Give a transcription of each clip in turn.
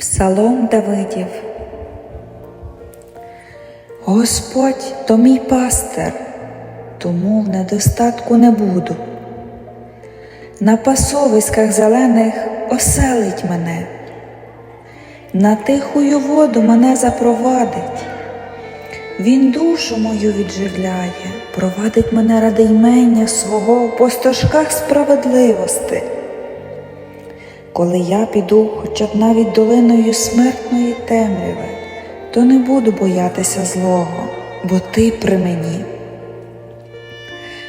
Псалом Давидів. Господь то мій пастир, тому в недостатку не буду. На пасовиськах зелених оселить мене, на тихую воду мене запровадить. Він душу мою відживляє, провадить мене ради ймення свого по стежках справедливости. Коли я піду хоча б навіть долиною смертної темряви, то не буду боятися злого, бо ти при мені.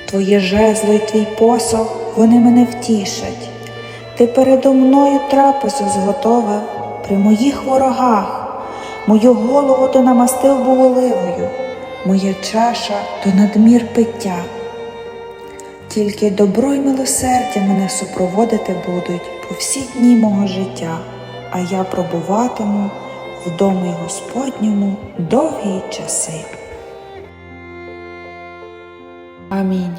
Твоє жезло й твій посох, вони мене втішать. Ти передо мною трапезу зготовив при моїх ворогах, мою голову ти намастив буволивою, моя чаша то надмір пиття. Тільки добро й милосердя мене супроводити будуть по всі дні мого життя, а я пробуватиму в домі Господньому довгі часи. Амінь.